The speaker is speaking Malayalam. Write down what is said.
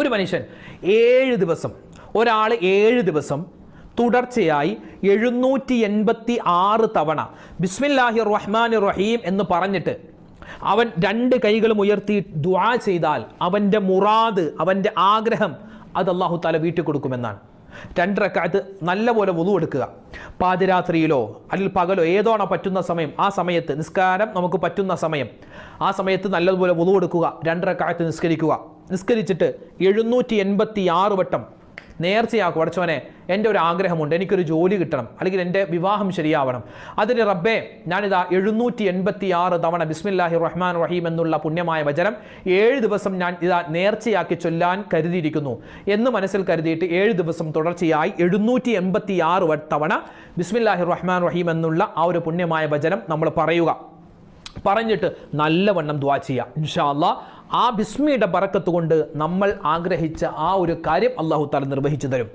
ഒരു മനുഷ്യൻ ഏഴ് ദിവസം ഒരാൾ ഏഴ് ദിവസം തുടർച്ചയായി എഴുന്നൂറ്റി എൺപത്തി ആറ് തവണ ബിസ്മില്ലാഹി റഹ്മാൻ റഹീം എന്ന് പറഞ്ഞിട്ട് അവൻ രണ്ട് കൈകളും ഉയർത്തി ദ്വാ ചെയ്താൽ അവന്റെ മുറാദ് അവന്റെ ആഗ്രഹം അത് അള്ളാഹു താല വീട്ടിൽ കൊടുക്കുമെന്നാണ്. രണ്ടരക്കാലത്ത് നല്ലപോലെ വുളു എടുക്കുക. പാതിരാത്രിയിലോ അല്ലെങ്കിൽ പകലോ ഏതോണ പറ്റുന്ന സമയം ആ സമയത്ത് നിസ്കാരം നമുക്ക് പറ്റുന്ന സമയം ആ സമയത്ത് നല്ലതുപോലെ വുളു എടുക്കുക രണ്ടരക്കാലത്ത് നിസ്കരിക്കുക. നിസ്കരിച്ചിട്ട് എഴുന്നൂറ്റി എൺപത്തി ആറ് വട്ടം നേർച്ചയാക്കും. അടച്ചവനെ എന്റെ ഒരു ആഗ്രഹമുണ്ട്. എനിക്കൊരു ജോലി കിട്ടണം. അല്ലെങ്കിൽ എന്റെ വിവാഹം ശരിയാവണം. അതിന് റബ്ബേ ഞാനിതാ എഴുന്നൂറ്റി എൺപത്തി ആറ് തവണ ബിസ്മില്ലാഹി റഹ്മാൻ റഹീം എന്നുള്ള പുണ്യമായ വചനം ഏഴ് ദിവസം ഞാൻ ഇതാ നേർച്ചയാക്കി ചൊല്ലാൻ കരുതിയിരിക്കുന്നു. എന്ന് മനസ്സിൽ കരുതിയിട്ട് ഏഴ് ദിവസം തുടർച്ചയായി എഴുന്നൂറ്റി എൺപത്തി ആറ് തവണ ബിസ്മില്ലാഹി റഹ്മാൻ റഹീം എന്നുള്ള ആ ഒരു പുണ്യമായ വചനം നമ്മൾ പറയുക. പറഞ്ഞിട്ട് നല്ലവണ്ണം ദ്വാ ചെയ്യാം. ഇൻഷാല്ല ആ ബിസ്മിയുടെ ബറക്കത്ത് കൊണ്ട് നമ്മൾ ആഗ്രഹിച്ച ആ ഒരു കാര്യം അള്ളാഹു താല നിർവഹിച്ചു തരും.